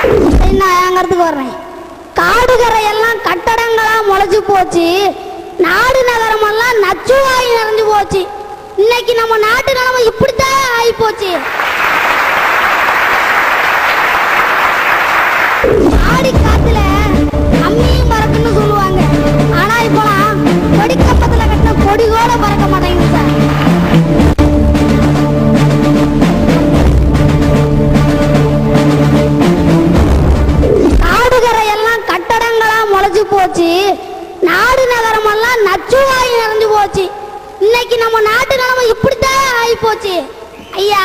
சரி, நான் ஏங்கறதுக்கு வர்றேன்? காடுகரை எல்லாம் கட்டடங்களா முளைச்சு போச்சு. நாடு நகரமெல்லாம் நச்சுவாய் நிறைஞ்சு போச்சு. இன்னைக்கு நம்ம நாட்டு நிலைமை இப்படித்தான் ஆகி போச்சு இன்னைக்கு நம்ம நாட்டு நிலைமை இப்படித்தான் ஆகி போச்சு ஐயா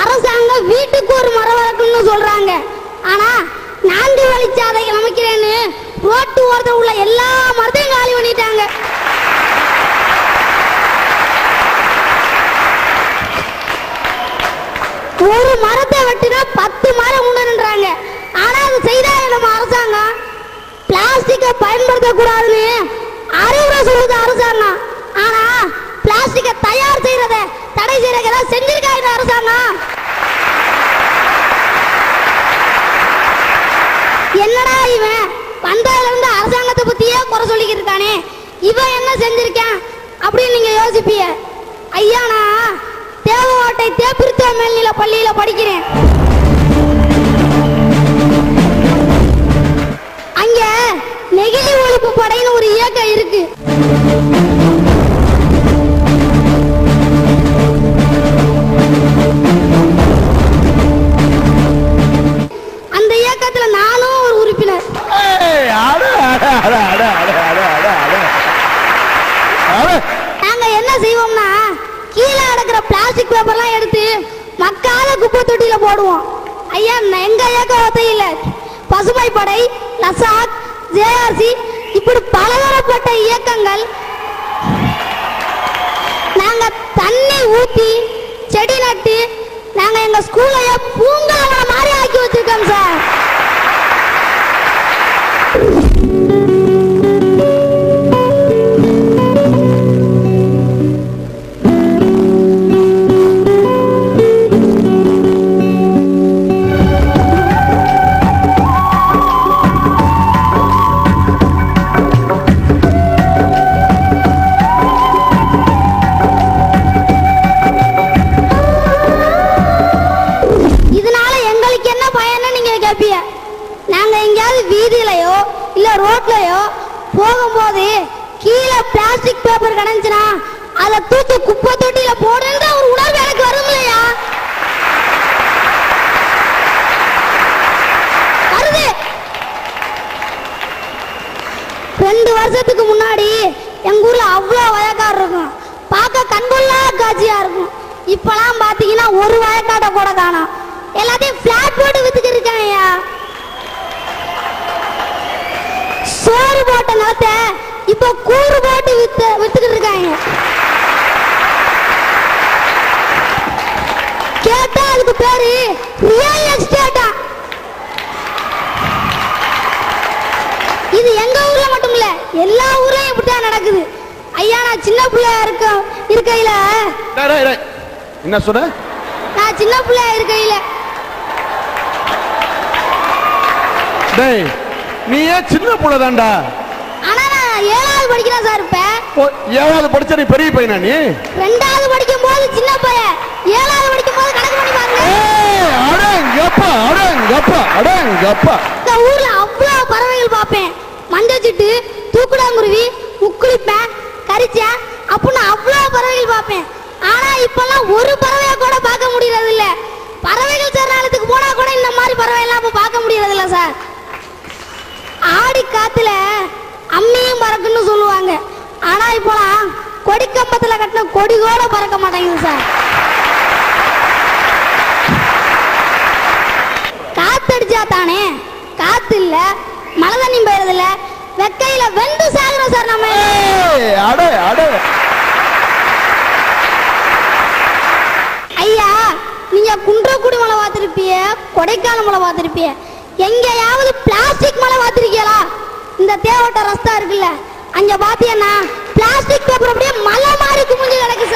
அரசாங்கம் வீட்டுக்கு ஒரு மரம் வளர்க்கணும்னு சொல்றாங்க. ஆனா நான்கு வழிச்சாதை அமைக்கிறேன்னு ரோட்டு ஓரத்தில் உள்ள எல்லா மரத்தையும் காலி பண்ணிட்டாங்க. ஒரு மரத்தை வெட்டினா பத்து மரம் உண்டுன்றாங்க. ஆனா அது செய்தா நம்ம அரசாங்கம் பிளாஸ்டிக்கை பயன்படுத்தக்கூடாதுன்னு அறிவுரை சொல்லுது அரசாங்கம். ஆனா பிளாஸ்டிக்கை தயார் செய்யறத தடை செய்யறத ஏதாவது செஞ்சிருக்கா இந்த அரசாங்கம். என்னடா இவன்? வந்ததுல இருந்து அரசாங்கத்தை பத்தியே குறை சொல்லிக்கிட்டு இருக்கானே. இவன் என்ன செஞ்சிருக்கான்? அப்படின்னு நீங்க யோசிப்பீங்க. ஐயா நான் தேவவாட்டை தேப்பிருத்த மேல்நில பள்ளியில படிக்கிறேன். போடுவோம். ஐயா ந- எங்க இயக்கம் ஒத்தையில பசுமை படை லசாக் ஜேஆர்சி இப்படி பலதரப்பட்ட இயக்கங்கள். நாங்க தண்ணி ஊத்தி செடி நட்டு நாங்க எங்க ஸ்கூலையே பூங்காவன மாதிரி ஆக்கி வச்சிருக்கோம் சார். பயன்னு நாங்க எங்கேயாவது வீதியிலயோ இல்ல ரோட்லயோ போகும்போது கீழே பிளாஸ்டிக் பேப்பர் கிடந்துச்சுன்னா அதை தூக்கி குப்பை தொட்டியில போடுன்ற ஒரு உணர்வு எனக்கு வரும் இல்லையா வருது. ரெண்டு வருஷத்துக்கு முன்னாடி எங்க ஊர்ல அவ்வளோ வயக்காடு இருக்கும். பார்க்க கண்கொள்ளா காட்சியா இருக்கும். இப்பெல்லாம் பாத்தீங்கன்னா ஒரு வயக்காட்டை கூட காணும். எல்லாத்தையும் பிளாட் போட்டு வித்துக்கு சோறு போட்ட நிலத்தை இப்ப கூறு போட்டு வித்து வித்துக்கிட்டு இருக்காங்க. கேட்டா அதுக்கு பேரு ரியல் எஸ்டேட்டா இது எங்க ஊர்ல மட்டும் இல்ல எல்லா ஊர்லயும் இப்படித்தான் நடக்குது. ஐயா நான் சின்ன பிள்ளையா இருக்க இருக்கையில. என்ன சொன்ன நான் சின்ன பிள்ளையா இருக்கையில. டேய் நீ ஏன் சின்ன புள்ள தான்டா? ஆனா நான் ஏழாவது படிக்கிறேன் சார் இப்ப. ஏழாவது படிச்ச நீ பெரிய பையனா நீ? ரெண்டாவது படிக்கும் போது சின்ன பையன் ஏழாவது படிக்கும் போது கணக்கு பண்ணி பாருங்க. அடேங்கப்பா அடேங்கப்பா அடேங்கப்பா. இந்த ஊர்ல அவ்வளவு பறவைகள் பார்ப்பேன் மஞ்சச்சிட்டு தூக்குடாங்குருவி முக்குளிப்பேன் கரிச்சா அப்படின்னு அவ்வளவு பறவைகள் பார்ப்பேன் ஆனா இப்பெல்லாம் ஒரு பறவையை கூட பார்க்க முடியறது இல்ல பறவைகள் சரணாலயத்துக்கு போனா கூட இந்த மாதிரி பறவை எல்லாம் பார்க்க முடியறது இல்ல சார். ஆடி காத்துல அம்மியும் பறக்குன்னு சொல்லுவாங்க. ஆனா இப்போலாம் கொடி கம்பத்துல கட்டின கொடி கூட பறக்க மாட்டேங்குது சார். காத்தடிச்சா தானே? காத்து இல்ல மழை தண்ணி பெய்யறது இல்ல. வெக்கையில வெந்து சாகுறோம் சார் நம்ம அடே அடே. ஐயா நீங்க குன்றக்குடி மலை பார்த்திருப்பிய கொடைக்கானல் மலை பார்த்திருப்பிய எங்கேயாவது பிளாஸ்டிக் மலை பார்த்திருக்கீங்களா இந்த தேவட்ட ரஸ்தா இருக்குல்ல அங்க பாத்தீங்கன்னா பிளாஸ்டிக் பேப்பர் அப்படியே மலை மாதிரி குமிஞ்சு கிடக்கு